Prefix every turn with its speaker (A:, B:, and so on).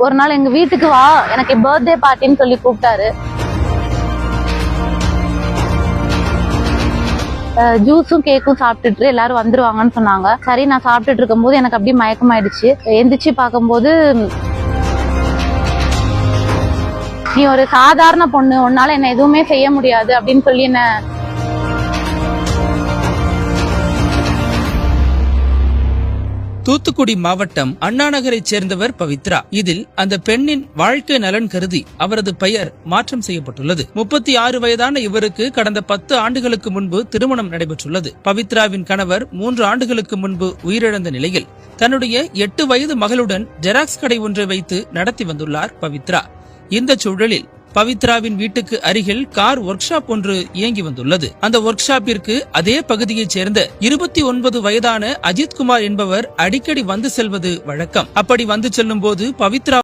A: ஒரு நாள் எங்க வீட்டுக்கு வா எனக்கு பர்த்டே பார்ட்டின்னு சொல்லி கூப்பிட்டாரு. ஜூஸும் கேக்கும் சாப்பிட்டுட்டு எல்லாரும் வந்துருவாங்கன்னு சொன்னாங்க. சரி நான் சாப்பிட்டுட்டு இருக்கும்போது எனக்கு அப்படியே மயக்கமாயிடுச்சு. எந்திரிச்சு பார்க்கும்போது நீ ஒரு சாதாரண பொண்ணு உன்னால என்ன எதுவுமே செய்ய முடியாது அப்படின்னு சொல்லி என்ன
B: தூத்துக்குடி மாவட்டம் அண்ணாநகரைச் சேர்ந்தவர் பவித்ரா. இதில் அந்த பெண்ணின் வாழ்க்கை நலன் கருதி அவரது பெயர் மாற்றம் செய்யப்பட்டுள்ளது. முப்பத்தி ஆறு வயதான இவருக்கு கடந்த பத்து ஆண்டுகளுக்கு முன்பு திருமணம் நடைபெற்றுள்ளது. பவித்ராவின் கணவர் மூன்று ஆண்டுகளுக்கு முன்பு உயிரிழந்த நிலையில் தன்னுடைய எட்டு வயது மகளுடன் ஜெராக்ஸ் கடை ஒன்றை வைத்து நடத்தி வந்துள்ளார் பவித்ரா. இந்த சூழலில் பவித்ராவின் வீட்டுக்கு அருகில் கார் ஒர்க் ஷாப் ஒன்று இயங்கி வந்துள்ளது. அந்த ஒர்க் ஷாப்பிற்கு அதே பகுதியைச் சேர்ந்த இருபத்தி ஒன்பது வயதான அஜித்குமார் என்பவர் அடிக்கடி வந்து செல்வது வழக்கம். அப்படி வந்து செல்லும் போது பவித்ரா